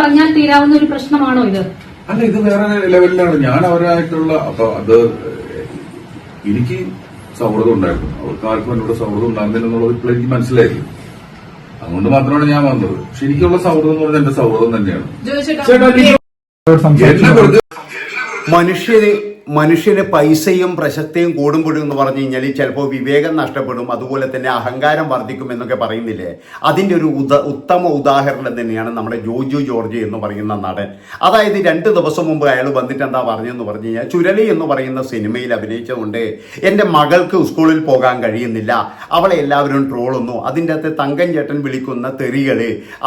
പറഞ്ഞാൽ തീരാവുന്ന ഒരു പ്രശ്നമാണോ ഇത്? അല്ല ഇത് വേറെ ലെവലിലാണ്. ഞാൻ അവരായിട്ടുള്ള അപ്പൊ അത് എനിക്ക് സൗഹൃദം ഉണ്ടായിരുന്നു. അവർക്ക് ആർക്കും എന്നോട് സൗഹൃദം ഉണ്ടാകുന്നില്ലെന്നുള്ളത് ഇപ്പോൾ എനിക്ക് മനസ്സിലായി അതുകൊണ്ട് മാത്രമാണ് ഞാൻ വന്നത്. പക്ഷെ എനിക്കുള്ള സൗഹൃദം എന്ന് പറഞ്ഞാൽ എന്റെ സൗഹൃദം തന്നെയാണ്. മനുഷ്യരെ മനുഷ്യന് പൈസയും പ്രശസ്തിയും കൂടുമ്പോഴും എന്ന് പറഞ്ഞു കഴിഞ്ഞാൽ ചിലപ്പോൾ വിവേകം നഷ്ടപ്പെടും അതുപോലെ തന്നെ അഹങ്കാരം വർദ്ധിക്കും എന്നൊക്കെ പറയുന്നില്ലേ? അതിന്റെ ഒരു ഉദ ഉത്തമ ഉദാഹരണം തന്നെയാണ് നമ്മുടെ ജോജു ജോർജ് എന്ന് പറയുന്ന നടൻ. അതായത് രണ്ട് ദിവസം മുമ്പ് അയാൾ വന്നിട്ട് എന്താ പറഞ്ഞെന്ന് പറഞ്ഞു കഴിഞ്ഞാൽ ചുരലി എന്ന് പറയുന്ന സിനിമയിൽ അഭിനയിച്ചുകൊണ്ട് എന്റെ മകൾക്ക് സ്കൂളിൽ പോകാൻ കഴിയുന്നില്ല. അവളെ എല്ലാവരും ട്രോളുന്നു അതിന്റെ അകത്ത് തങ്കൻ ചേട്ടൻ വിളിക്കുന്ന തെറികൾ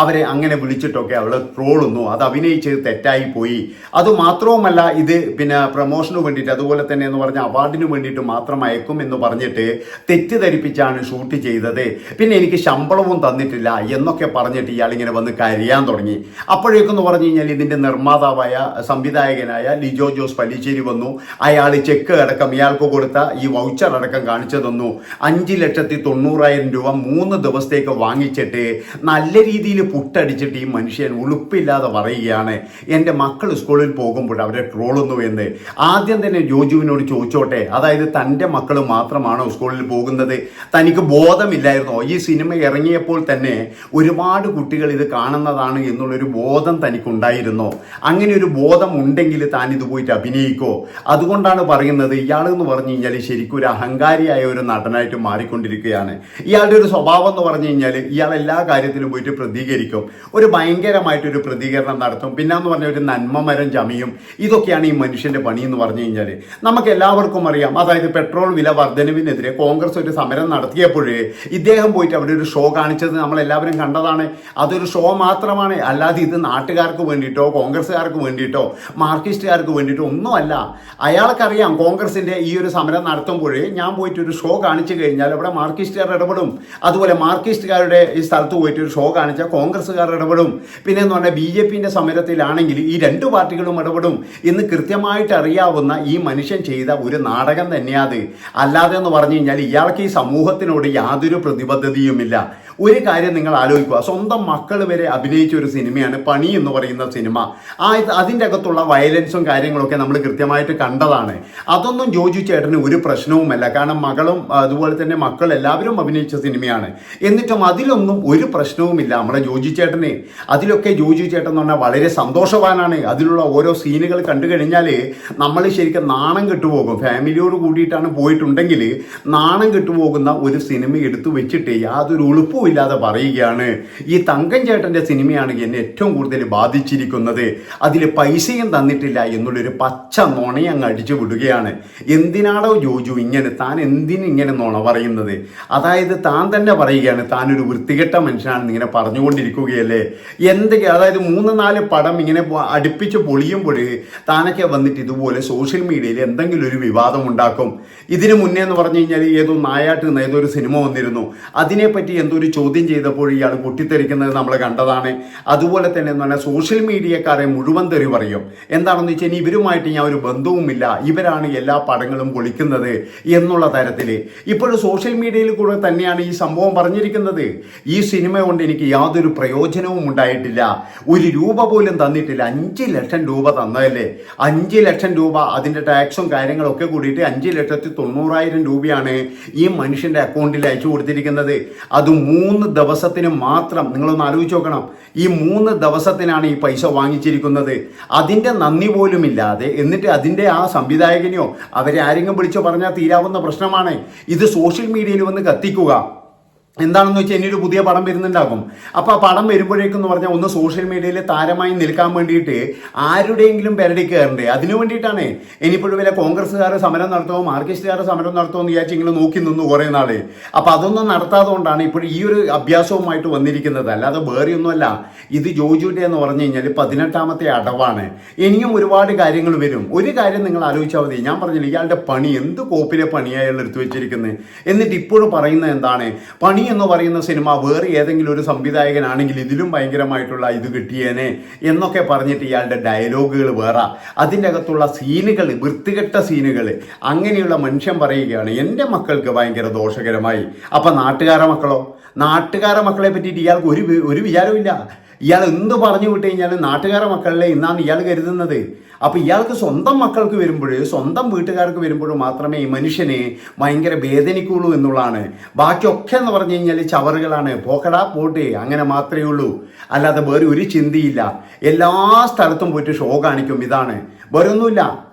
അവരെ അങ്ങനെ വിളിച്ചിട്ടൊക്കെ അവൾ ട്രോളുന്നു അത് അഭിനയിച്ചത് തെറ്റായി പോയി. അത് മാത്രവുമല്ല ഇത് പിന്നെ പ്രൊമോഷന് വേണ്ടിയിട്ട് അതുപോലെ തന്നെ എന്ന് പറഞ്ഞ അവാർഡിന് വേണ്ടിയിട്ട് മാത്രം അയക്കും എന്ന് പറഞ്ഞിട്ട് തെറ്റിദ്ധരിപ്പിച്ചാണ് ഷൂട്ട് ചെയ്തത്. പിന്നെ എനിക്ക് ശമ്പളവും തന്നിട്ടില്ല എന്നൊക്കെ പറഞ്ഞിട്ട് ഇയാൾ ഇങ്ങനെ വന്ന് കരയാൻ തുടങ്ങി. അപ്പോഴേക്കെന്ന് പറഞ്ഞു കഴിഞ്ഞാൽ ഇതിന്റെ നിർമ്മാതാവായ സംവിധായകനായ ലിജോ ജോസ് പല്ലിശ്ശേരി വന്നു. അയാൾ ചെക്ക് അടക്കം ഇയാൾക്ക് കൊടുത്ത ഈ വൗച്ചർ അടക്കം കാണിച്ചു തന്നു. അഞ്ച് ലക്ഷത്തി തൊണ്ണൂറായിരം രൂപ മൂന്ന് ദിവസത്തേക്ക് വാങ്ങിച്ചിട്ട് നല്ല രീതിയിൽ പുട്ടടിച്ചിട്ട് ഈ മനുഷ്യൻ ഉളുപ്പില്ലാതെ പറയുകയാണ്. എന്റെ മക്കൾ സ്കൂളിൽ പോകുമ്പോൾ അവരെ ട്രോളുന്നു എന്ന്. ആദ്യം തന്നെ ജോജുവിനോട് ചോദിച്ചോട്ടെ? അതായത് തന്റെ മക്കൾ മാത്രമാണോ സ്കൂളിൽ പോകുന്നത്? തനിക്ക് ബോധമില്ലായിരുന്നോ. ഈ സിനിമ ഇറങ്ങിയപ്പോൾ തന്നെ ഒരുപാട് കുട്ടികൾ ഇത് കാണുന്നതാണ് എന്നുള്ളൊരു ബോധം തനിക്കുണ്ടായിരുന്നോ. അങ്ങനെ ഒരു ബോധം ഉണ്ടെങ്കിൽ താൻ ഇത് പോയിട്ട് അഭിനയിക്കോ? അതുകൊണ്ടാണ് പറയുന്നത് ഇയാളെന്ന് പറഞ്ഞു കഴിഞ്ഞാൽ ശരിക്കും ഒരു അഹങ്കാരിയായ ഒരു നടനായിട്ട് മാറിക്കൊണ്ടിരിക്കുകയാണ്. ഇയാളുടെ ഒരു സ്വഭാവം എന്ന് പറഞ്ഞു കഴിഞ്ഞാൽ ഇയാൾ എല്ലാ കാര്യത്തിലും പോയിട്ട് പ്രതികരിക്കും. ഒരു ഭയങ്കരമായിട്ടൊരു പ്രതികരണം നടത്തും. പിന്നെ എന്ന് പറഞ്ഞ ഒരു നന്മമരം ചമയും. ഇതൊക്കെയാണ് ഈ മനുഷ്യന്റെ പണി എന്ന് പറഞ്ഞു കഴിഞ്ഞാൽ നമുക്ക് എല്ലാവർക്കും അറിയാം. അതായത് പെട്രോൾ വില വർധനവിനെതിരെ കോൺഗ്രസ് ഒരു സമരം നടത്തിയപ്പോഴേ ഇദ്ദേഹം പോയിട്ട് അവിടെ ഒരു ഷോ കാണിച്ചത് നമ്മൾ എല്ലാവരും കണ്ടതാണ്. അതൊരു ഷോ മാത്രമാണ്. അല്ലാതെ ഇത് നാട്ടുകാർക്ക് വേണ്ടിയിട്ടോ കോൺഗ്രസ്സുകാർക്ക് വേണ്ടിയിട്ടോ മാർക്സിസ്റ്റുകാർക്ക് വേണ്ടിയിട്ടോ ഒന്നുമല്ല. അയാൾക്കറിയാം കോൺഗ്രസിന്റെ ഈ ഒരു സമരം നടത്തുമ്പോഴേ ഞാൻ പോയിട്ട് ഒരു ഷോ കാണിച്ചു കഴിഞ്ഞാൽ അവിടെ മാർക്സിസ്റ്റുകാർ ഇടപെടും. അതുപോലെ മാർക്സിസ്റ്റുകാരുടെ ഈ സ്ഥലത്ത് പോയിട്ട് ഒരു ഷോ കാണിച്ചാൽ കോൺഗ്രസ്സുകാർ ഇടപെടും. പിന്നെ എന്ന് പറഞ്ഞാൽ ബി ജെ പിന്റെ സമരത്തിലാണെങ്കിൽ ഈ രണ്ട് പാർട്ടികളും ഇടപെടും എന്ന് കൃത്യമായിട്ട് അറിയാവുന്ന ഈ മനുഷ്യൻ ചെയ്ത ഒരു നാടകം തന്നെയാത് അല്ലാതെ എന്ന് പറഞ്ഞു കഴിഞ്ഞാൽ ഇയാൾക്ക് ഈ സമൂഹത്തിനോട് യാതൊരു പ്രതിബദ്ധതയുമില്ല. ഒരു കാര്യം നിങ്ങൾ ആലോചിക്കുക. സ്വന്തം മക്കൾ വരെ അഭിനയിച്ച ഒരു സിനിമയാണ് പണി എന്ന് പറയുന്ന സിനിമ. ആ അതിന്റെ അകത്തുള്ള വയലൻസും കാര്യങ്ങളൊക്കെ നമ്മൾ കൃത്യമായിട്ട് കണ്ടതാണ്. അതൊന്നും ജോജു ചേട്ടന് ഒരു പ്രശ്നവുമല്ല. കാരണം മകളും അതുപോലെ തന്നെ മക്കൾ എല്ലാവരും അഭിനയിച്ച സിനിമയാണ്. എന്നിട്ടും അതിലൊന്നും ഒരു പ്രശ്നവുമില്ല നമ്മുടെ ജോജി ചേട്ടന്. അതിലൊക്കെ ജോജി ചേട്ടൻ എന്ന് പറഞ്ഞാൽ വളരെ സന്തോഷവാനാണ്. അതിലുള്ള ഓരോ സീനുകൾ കണ്ടു കഴിഞ്ഞാൽ നമ്മൾ ശരിക്കും നാണം കെട്ടുപോകും. ഫാമിലിയോട് കൂടിയിട്ടാണ് പോയിട്ടുണ്ടെങ്കിൽ നാണം കെട്ടുപോകുന്ന ഒരു സിനിമ എടുത്തു വെച്ചിട്ട് യാതൊരു ഉളുപ്പും ഇല്ലാതെ പറയുകയാണ്. ഈ തങ്കം ചേട്ടന്റെ സിനിമയാണ് എന്നെ ഏറ്റവും കൂടുതൽ ബാധിച്ചിരിക്കുന്നത്. അതിൽ പൈസയും തന്നിട്ടില്ല എന്നുള്ളൊരു പച്ച നുണയങ്ങ് അടിച്ചു വിടുകയാണ്. എന്തിനാണോ ജോജു ഇങ്ങനെ താൻ എന്തിന് ഇങ്ങനെ നുണ പറയുന്നത്? അതായത് താൻ തന്നെ പറയുകയാണ് താനൊരു വൃത്തികെട്ട മനുഷ്യനാണെന്ന് ഇങ്ങനെ പറഞ്ഞുകൊണ്ടിരിക്കുകയല്ലേ? എന്തൊക്കെ അതായത് മൂന്ന് നാല് പടം ഇങ്ങനെ അടുപ്പിച്ച് പൊളിയുമ്പോൾ താനൊക്കെ വന്നിട്ട് ഇതുപോലെ സോഷ്യൽ മീഡിയയിൽ എന്തെങ്കിലും ഒരു വിവാദം ഉണ്ടാക്കും. ഇതിനു മുന്നേ എന്ന് പറഞ്ഞു കഴിഞ്ഞാൽ ഏതോ നായാട്ട് ഏതോ ഒരു സിനിമ വന്നിരുന്നു. അതിനെപ്പറ്റി എന്തോ ഒരു ചോദ്യം ചെയ്തപ്പോൾ ഇയാൾ പൊട്ടിത്തെറിക്കുന്നത് നമ്മൾ കണ്ടതാണ്. അതുപോലെ തന്നെ എന്ന് പറഞ്ഞാൽ സോഷ്യൽ മീഡിയക്കാരെ മുഴുവൻ തെറി പറയും. എന്താണെന്ന് വെച്ചാൽ ഇവരുമായിട്ട് ഞാൻ ഒരു ബന്ധവുമില്ല. ഇവരാണ് എല്ലാ പടങ്ങളും പൊളിക്കുന്നത് എന്നുള്ള തരത്തിൽ ഇപ്പോഴും സോഷ്യൽ മീഡിയയിൽ കൂടെ തന്നെയാണ് ഈ സംഭവം പറഞ്ഞിരിക്കുന്നത്. ഈ സിനിമ കൊണ്ട് എനിക്ക് യാതൊരു പ്രയോജനവും ഉണ്ടായിട്ടില്ല. ഒരു രൂപ പോലും തന്നിട്ടില്ല. അഞ്ച് ലക്ഷം രൂപ തന്നതല്ലേ? അഞ്ച് ലക്ഷം രൂപ അതിന്റെ ടാക്സും കാര്യങ്ങളൊക്കെ കൂടിയിട്ട് അഞ്ച് ലക്ഷത്തി തൊണ്ണൂറായിരം രൂപയാണ് ഈ മനുഷ്യന്റെ അക്കൗണ്ടിൽ അയച്ചു കൊടുത്തിരിക്കുന്നത്. അത് ദിവസത്തിന് മാത്രം നിങ്ങളൊന്ന് ആലോചിച്ച് നോക്കണം. ഈ മൂന്ന് ദിവസത്തിനാണ് ഈ പൈസ വാങ്ങിച്ചിരിക്കുന്നത്. അതിന്റെ നന്ദി പോലും ഇല്ലാതെ എന്നിട്ട് അതിന്റെ ആ സംവിധായകനെയോ അവരെ ആരെങ്കിലും വിളിച്ചോ പറഞ്ഞാൽ തീരാവുന്ന പ്രശ്നമാണ്. ഇത് സോഷ്യൽ മീഡിയയിൽ വന്ന് കത്തിക്കുക. എന്താണെന്ന് വെച്ചാൽ ഇനിയൊരു പുതിയ പടം വരുന്നുണ്ടാകും. അപ്പോൾ ആ പടം വരുമ്പോഴേക്കെന്ന് പറഞ്ഞാൽ ഒന്ന് സോഷ്യൽ മീഡിയയിൽ താരമായി നിൽക്കാൻ വേണ്ടിയിട്ട് ആരുടെയെങ്കിലും പെരടി കയറണ്ടേ? അതിനു വേണ്ടിയിട്ടാണ്. ഇനിയിപ്പോഴും വല്ല കോൺഗ്രസ്സുകാർ സമരം നടത്തുമോ മാർക്സിസ്റ്റുകാർ സമരം നടത്തുമോ എന്ന് വിചാരിച്ച് ഇങ്ങനെ നോക്കി നിന്നു കുറേ നാൾ അപ്പോൾ അതൊന്നും നടത്താതെ കൊണ്ടാണ് ഇപ്പോൾ ഈ ഒരു അഭ്യാസവുമായിട്ട് വന്നിരിക്കുന്നത്. അല്ലാതെ വേറെ ഒന്നുമല്ല ഇത് ജോജുവിന്റെ എന്ന് പറഞ്ഞു കഴിഞ്ഞാൽ പതിനെട്ടാമത്തെ അടവാണ്. ഇനിയും ഒരുപാട് കാര്യങ്ങൾ വരും. ഒരു കാര്യം നിങ്ങൾ ആലോചിച്ചാൽ മതി. ഞാൻ പറഞ്ഞില്ല ഇയാളുടെ പണി എന്ത് കോപ്പിലെ പണിയാണ് അയാൾ എടുത്തു വെച്ചിരിക്കുന്നത് എന്നിട്ട് ഇപ്പോഴും പറയുന്നത് എന്താണ്? പണി എന്ന് പറയുന്ന സിനിമ വേറെ ഏതെങ്കിലും ഒരു സംവിധായകനാണെങ്കിൽ ഇതിലും ഭയങ്കരമായിട്ടുള്ള ഇത് കിട്ടിയേനെ എന്നൊക്കെ പറഞ്ഞിട്ട് ഇയാളുടെ ഡയലോഗുകൾ വേറെ. അതിന്റെ അകത്തുള്ള സീനുകൾ വൃത്തികെട്ട സീനുകൾ. അങ്ങനെയുള്ള മനുഷ്യൻ പറയുകയാണ് എന്റെ മക്കൾക്ക് ഭയങ്കര ദോഷകരമായി. അപ്പം നാട്ടുകാരെ മക്കളോ? നാട്ടുകാരെ മക്കളെ പറ്റിയിട്ട് ഇയാൾക്ക് ഒരു ഒരു വിചാരമില്ല ഇയാൾ എന്ത് പറഞ്ഞു വിട്ട് കഴിഞ്ഞാൽ നാട്ടുകാരെ മക്കളിലെ ഇന്നാണ് ഇയാൾ കരുതുന്നത്. അപ്പോൾ ഇയാൾക്ക് സ്വന്തം മക്കൾക്ക് വരുമ്പോൾ സ്വന്തം വീട്ടുകാർക്ക് വരുമ്പോൾ മാത്രമേ ഈ മനുഷ്യന് ഭയങ്കര വേദനിക്കുള്ളൂ എന്നുള്ളതാണ്. ബാക്കിയൊക്കെ എന്ന് പറഞ്ഞു കഴിഞ്ഞാൽ ചവറുകളാണ്. പോക്കടാ പോട്ടെ അങ്ങനെ മാത്രമേ ഉള്ളൂ. അല്ലാതെ വേറെ ഒരു ചിന്തയില്ല. എല്ലാ സ്ഥലത്തും പോയിട്ട് ഷോ കാണിക്കും ഇതാണ്. വേറെ ഒന്നുമില്ല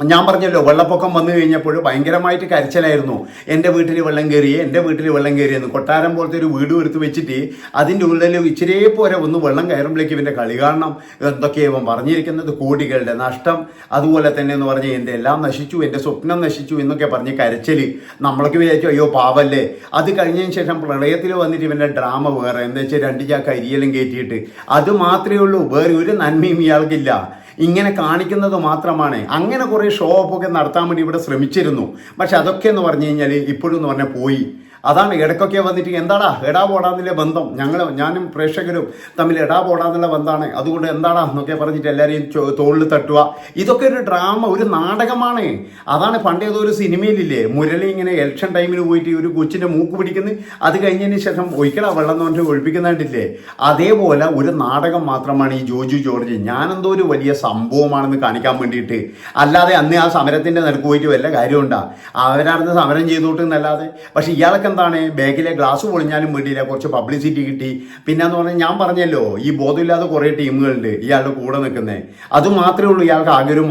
ഞാൻ പറഞ്ഞല്ലോ വെള്ളപ്പൊക്കം വന്നു കഴിഞ്ഞപ്പോൾ ഭയങ്കരമായിട്ട് കരച്ചിലായിരുന്നു. എന്റെ വീട്ടിൽ വെള്ളം കയറി എന്റെ വീട്ടിൽ വെള്ളം കയറിയെന്ന് കൊട്ടാരം പോലത്തെ ഒരു വീട് എടുത്ത് വെച്ചിട്ട് അതിന്റെ ഉള്ളിൽ ഇച്ചിരി പോരെ ഒന്ന് വെള്ളം കയറുമ്പോഴേക്ക് ഇവന്റെ കളി കാണണം എന്തൊക്കെയാണ് ഇവൻ പറഞ്ഞിരിക്കുന്നത് കോടികളുടെ നഷ്ടം. അതുപോലെ തന്നെ എന്ന് പറഞ്ഞ് എന്റെ എല്ലാം നശിച്ചു എന്റെ സ്വപ്നം നശിച്ചു എന്നൊക്കെ പറഞ്ഞ് കരച്ചിൽ നമ്മൾക്ക് വിചാരിച്ചു അയ്യോ പാവല്ലേ. അത് കഴിഞ്ഞതിന് ശേഷം പ്രളയത്തിൽ വന്നിട്ട് ഇവന്റെ ഡ്രാമ വേറെ എന്താ വെച്ചാൽ രണ്ട് ചാക്ക് അരിയെല്ലാം കയറ്റിയിട്ട് അത് മാത്രമേ ഉള്ളൂ വേറെ ഒരു നന്മയും ഇയാൾക്കില്ല. ഇങ്ങനെ കാണിക്കുന്നത് മാത്രമാണ്. അങ്ങനെ കുറേ ഷോ ഓഫ് ഒക്കെ നടത്താൻ വേണ്ടി ഇവിടെ ശ്രമിച്ചിരുന്നു. പക്ഷെ അതൊക്കെ എന്ന് പറഞ്ഞു കഴിഞ്ഞാൽ ഇപ്പോഴും എന്ന് പറഞ്ഞാൽ പോയി. അതാണ് ഇടയ്ക്കൊക്കെ വന്നിട്ട് എന്താടാ എടാ പോടാന്നുള്ള ബന്ധം? ഞങ്ങൾ ഞാനും പ്രേക്ഷകരും തമ്മിൽ എടാ പോടാന്നുള്ള ബന്ധമാണ്. അതുകൊണ്ട് എന്താടാ എന്നൊക്കെ പറഞ്ഞിട്ട് എല്ലാവരെയും തോളിൽ തട്ടുക. ഇതൊക്കെ ഒരു ഡ്രാമ ഒരു നാടകമാണ്. അതാണ് പണ്ടേതോ ഒരു സിനിമയിലില്ലേ മുരളി ഇങ്ങനെ ഇലക്ഷൻ ടൈമിൽ പോയിട്ട് ഒരു കൊച്ചിന്റെ മൂക്ക് പിടിക്കുന്നു. അത് കഴിഞ്ഞതിന് ശേഷം ഒരിക്കലാ വെള്ളം എന്ന് പറഞ്ഞിട്ട് അതേപോലെ ഒരു നാടകം മാത്രമാണ് ഈ ജോജു ജോർജ്. ഞാനെന്തോ ഒരു വലിയ സംഭവമാണെന്ന് കാണിക്കാൻ വേണ്ടിയിട്ട്. അല്ലാതെ അന്ന് ആ സമരത്തിന്റെ നിരക്ക് പോയിട്ട് വല്ല കാര്യമുണ്ടാ? അവരാണെന്ന് സമരം ചെയ്തോട്ടെന്നല്ലാതെ. പക്ഷെ ഇയാൾക്ക് എന്താണ്? ബാഗിലെ ഗ്ലാസ് പൊളിഞ്ഞാലും വേണ്ടിയില്ല. കുറച്ച് പബ്ലിസിറ്റി കിട്ടി. പിന്നെ എന്ന് പറഞ്ഞാൽ ഞാൻ പറഞ്ഞല്ലോ ഈ ബോധമില്ലാതെ കുറേ ടീമുകളുണ്ട് ഇയാളുടെ കൂടെ നിൽക്കുന്നത് അത് മാത്രമേ ഉള്ളൂ ഇയാൾക്ക് ആകെ ഒരു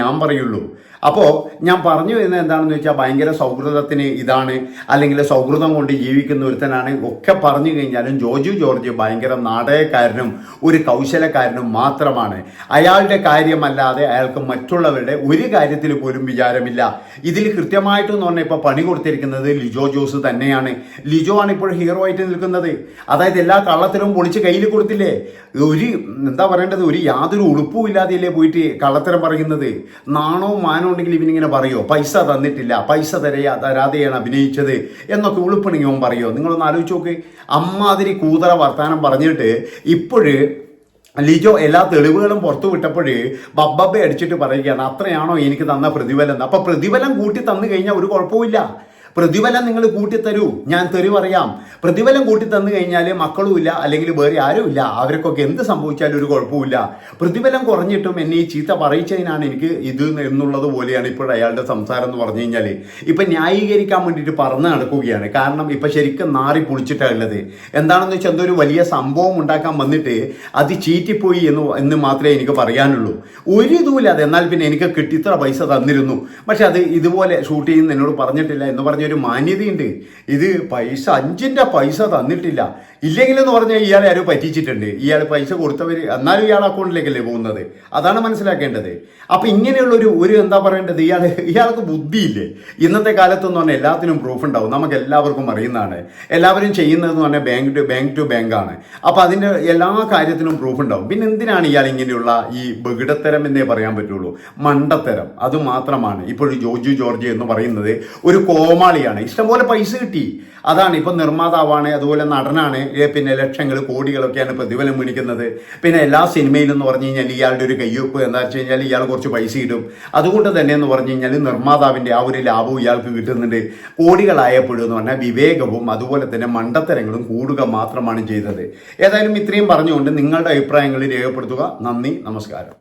ഞാൻ പറയുള്ളൂ. അപ്പോൾ ഞാൻ പറഞ്ഞു വരുന്നത് എന്താണെന്ന് വെച്ചാൽ ഭയങ്കര സൗഹൃദത്തിന് ഇതാണ് അല്ലെങ്കിൽ സൗഹൃദം കൊണ്ട് ജീവിക്കുന്ന ഒരുത്തനാണ് ഒക്കെ പറഞ്ഞു കഴിഞ്ഞാലും ജോജു ജോർജ് ഭയങ്കര നാടകക്കാരനും ഒരു കൗശലക്കാരനും മാത്രമാണ്. അയാളുടെ കാര്യമല്ലാതെ അയാൾക്ക് മറ്റുള്ളവരുടെ ഒരു കാര്യത്തിൽ പോലും വിചാരമില്ല. ഇതിൽ കൃത്യമായിട്ടെന്ന് പറഞ്ഞാൽ ഇപ്പോൾ പണി കൊടുത്തിരിക്കുന്നത് ലിജോ ജോസ് തന്നെയാണ്. ലിജോ ആണ് ഇപ്പോൾ ഹീറോ ആയിട്ട് നിൽക്കുന്നത്. അതായത് എല്ലാ കള്ളത്തരവും പൊളിച്ച് കയ്യിൽ കൊടുത്തില്ലേ? ഒരു എന്താ പറയേണ്ടത്? ഒരു യാതൊരു ഉളുപ്പും ഇല്ലാതെയല്ലേ പോയിട്ട് കള്ളത്തരം പറയുന്നത്? നാണവും മാനവും ഉണ്ടെങ്കിൽ ഇവനിങ്ങനെ പറയോ? പൈസ തന്നിട്ടില്ല പൈസ തരയ തരാതെയാണ് അഭിനയിച്ചത് എന്നൊക്കെ ഉളുപ്പണെങ്കിൽ അവൻ പറയോ? നിങ്ങളൊന്ന് ആലോചിച്ച് നോക്ക്. അമ്മാതിരി കൂതറ വർത്താനം പറഞ്ഞിട്ട് ഇപ്പോഴ് ലിജോ എല്ലാ തെളിവുകളും പുറത്തു വിട്ടപ്പോൾ ബബ്ബബ്ബെ അടിച്ചിട്ട് പറയുകയാണ് അത്രയാണോ എനിക്ക് തന്ന പ്രതിഫലം? അപ്പൊ പ്രതിഫലം കൂട്ടി തന്നു കഴിഞ്ഞാൽ ഒരു കുഴപ്പമില്ല പ്രതിഫലം നിങ്ങൾ കൂട്ടിത്തരൂ. ഞാൻ തെറി പറയാം പ്രതിഫലം കൂട്ടി തന്നു കഴിഞ്ഞാൽ മക്കളുമില്ല അല്ലെങ്കിൽ വേറെ ആരുമില്ല. അവർക്കൊക്കെ എന്ത് സംഭവിച്ചാലും ഒരു കുഴപ്പമില്ല പ്രതിഫലം കുറഞ്ഞിട്ടും എന്നെ ഈ ചീത്ത പറയിച്ചതിനാണ് എനിക്ക് ഇത് എന്നുള്ളത് പോലെയാണ് ഇപ്പോൾ അയാളുടെ സംസാരം എന്ന് പറഞ്ഞു കഴിഞ്ഞാൽ ഇപ്പൊ ന്യായീകരിക്കാൻ വേണ്ടിയിട്ട് പറഞ്ഞു നടക്കുകയാണ്. കാരണം ഇപ്പൊ ശരിക്കും നാറി പൊളിച്ചിട്ടാണ് ഉള്ളത്. എന്താണെന്ന് വെച്ചാൽ എന്തോ ഒരു വലിയ സംഭവം ഉണ്ടാക്കാൻ വന്നിട്ട് അത് ചീറ്റിപ്പോയി എന്ന് എന്ന് മാത്രമേ എനിക്ക് പറയാനുള്ളൂ. ഒരു ഇതുമില്ല അത് എന്നാൽ പിന്നെ എനിക്ക് കിട്ടി ഇത്ര പൈസ തന്നിരുന്നു. പക്ഷെ അത് ഇതുപോലെ ഷൂട്ട് ചെയ്യുന്ന എന്നോട് പറഞ്ഞിട്ടില്ല എന്ന് പറഞ്ഞൊരു മാന്യതയുണ്ട്. ഇത് പൈസ അഞ്ചിന്റെ പൈസ തന്നിട്ടില്ല. ഇല്ലെങ്കിലെന്ന് പറഞ്ഞാൽ ഇയാളെ ആരോ പറ്റിച്ചിട്ടുണ്ട്. ഇയാൾ പൈസ കൊടുത്തവർ എന്നാലും ഇയാൾ അക്കൗണ്ടിലേക്കല്ലേ പോകുന്നത്? അതാണ് മനസ്സിലാക്കേണ്ടത്. അപ്പം ഇങ്ങനെയുള്ളൊരു ഒരു എന്താ പറയേണ്ടത്? ഇയാൾ ഇയാൾക്ക് ബുദ്ധിയില്ലേ? ഇന്നത്തെ കാലത്തെന്ന് പറഞ്ഞാൽ എല്ലാത്തിനും പ്രൂഫ് ഉണ്ടാവും. നമുക്ക് എല്ലാവർക്കും അറിയുന്നതാണ്. എല്ലാവരും ചെയ്യുന്നതെന്ന് പറഞ്ഞാൽ bank to bank to bank ആണ്. അതിന്റെ എല്ലാ കാര്യത്തിനും പ്രൂഫ് ഉണ്ടാവും. പിന്നെ എന്തിനാണ് ഇയാൾ ഇങ്ങനെയുള്ള ഈ ബഗിടത്തരം എന്നേ പറയാൻ പറ്റുള്ളൂ? മണ്ടത്തരം. അത് മാത്രമാണ്. ഇപ്പോൾ ജോജു ജോർജ് എന്ന് പറയുന്നത് ഒരു കോമാളിയാണ് ഇഷ്ടംപോലെ പൈസ കിട്ടി. അതാണ് ഇപ്പം നിർമ്മാതാവാണ് അതുപോലെ നടനാണ്. പിന്നെ ലക്ഷങ്ങൾ കോടികളൊക്കെയാണ് പ്രതിഫലം മേടിക്കുന്നത്. പിന്നെ എല്ലാ സിനിമയിലും എന്ന് പറഞ്ഞു കഴിഞ്ഞാൽ ഇയാളുടെ ഒരു കയ്യൊപ്പ് എന്താ വെച്ച് കഴിഞ്ഞാൽ ഇയാൾ കുറച്ച് പൈസ ഇടും. അതുകൊണ്ട് തന്നെ എന്ന് പറഞ്ഞു കഴിഞ്ഞാൽ നിർമ്മാതാവിന്റെ ആ ഒരു ലാഭവും ഇയാൾക്ക് കിട്ടുന്നുണ്ട്. കോടികളായപ്പോഴും എന്ന് പറഞ്ഞാൽ വിവേകവും അതുപോലെ തന്നെ മണ്ടത്തരങ്ങളും കൂടുക മാത്രമാണ് ചെയ്തത്. ഏതായാലും ഇത്രയും പറഞ്ഞുകൊണ്ട് നിങ്ങളുടെ അഭിപ്രായങ്ങൾ രേഖപ്പെടുത്തുക. നന്ദി നമസ്കാരം.